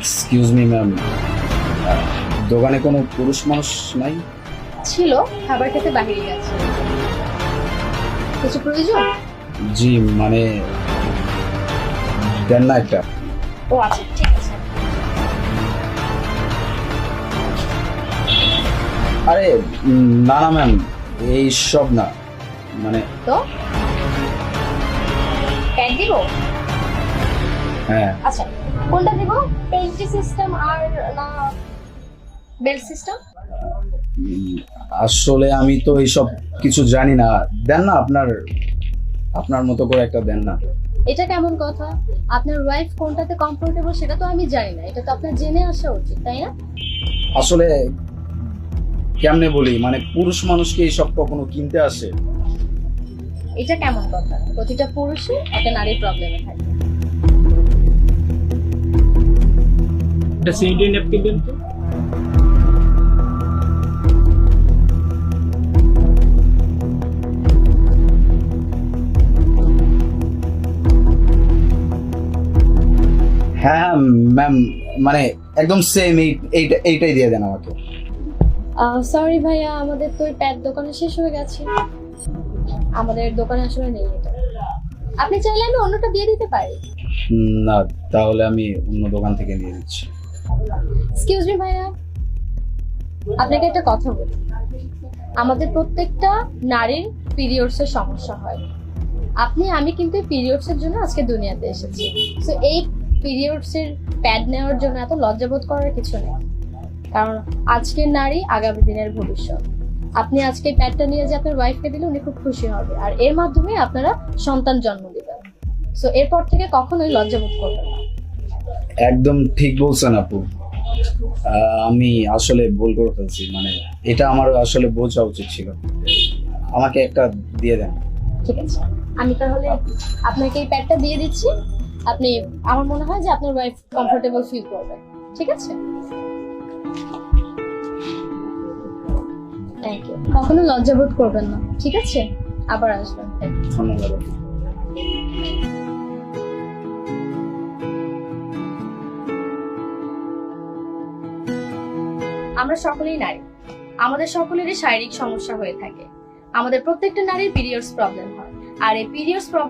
Excuse me ma'am দোকানে কোনো পুরুষ মানুষ নাই? ছিল খাবার খেতে বাহিরে গেছে। কিছু প্রয়োজন? জি মানে দেন না একটা। ও আচ্ছা ঠিক আছে। আরে না না ম্যাম এই সব না। মানে তো? প্যান্ট দিব হ্যাঁ। আচ্ছা কোনটা দিব পেন্টি সিস্টেম আর না বেল্ট সিস্টেম আসলে আমি তো এইসব কিছু জানি না। দেন না আপনার আপনার মতো করে একটা দেন না। এটা কেমন কথা? আপনার ওয়াইফ কোনটাতে কমফোর্টেবল সেটা তো আমি জানি না। এটা তো আপনার জেনে আসা উচিত তাই না? আসলে কেমনে বলি মানে পুরুষ মানুষকে এইসব কখনো কিনতে আসে? এটা কেমন কথা? প্রতিটা পুরুষই একটা নারীর প্রবলেমে থাকে। একটা স্যানিটারি ন্যাপকিন দেন তো। হ্যাঁ ম্যাম মানে একদম সেম এই এইটা- এইটাই দিয়ে দেন আমাকে। সরি ভাইয়া আমাদের তো ওই প্যাড দোকানে শেষ হয়ে গেছে। আমাদের দোকানে আসলে নেই এটা। আপনি চাইলে আমি অন্যটা দিয়ে দিতে পারি। না তাহলে আমি অন্য দোকান থেকে নিয়ে দিচ্ছি এক্সকিউজ মি ভাইয়া। আপনাকে একটা কথা বলি। আমাদের প্রত্যেকটা নারীর পিরিয়ডস এর সমস্যা হয়। আপনি, আমি কিন্তু পিরিয়ডস এর জন্য আজকে দুনিয়াতে এসেছি। তো এই পিরিয়ডস এর প্যাড নেওয়ার জন্য এত লজ্জাবোধ করার কিছু নেই। কারণ আজকের নারী আগামী দিনের ভবিষ্যৎ। আপনি আজকে প্যাডটা নিয়ে যে আপনার ওয়াইফকে দিলে, উনি খুব খুশি হবে। আর এর মাধ্যমে আপনারা সন্তান জন্ম দিবেন। সো এরপর থেকে কখনোই লজ্জাবোধ করবেন না। একদম ঠিক বলছেন আপু। আমি আসলে ভুল করে ফেলছি মানে এটা আমার আসলে বোঝা উচিত ছিল। আমাকে একটা দিয়ে দেন। ঠিক আছে। আমি তাহলে আপনাকে এই প্যাডটা দিয়ে দিচ্ছি। আপনি আমার মনে হয় যে আপনার ওয়াইফ কমফোর্টেবল ফিল করবে। ঠিক আছে? থ্যাংক ইউ কখনো লজ্জাবোধ করবেন না। ঠিক আছে? আবার আসবেন। ধন্যবাদ আমরা সকলেই নারী। আমাদের সকলেরই শারীরিক সমস্যা হয়ে থাকে। আমাদের প্রত্যেকটা নারীর পিরিয়ডস প্রবলেম হয়। আর এই পিরিয়ডস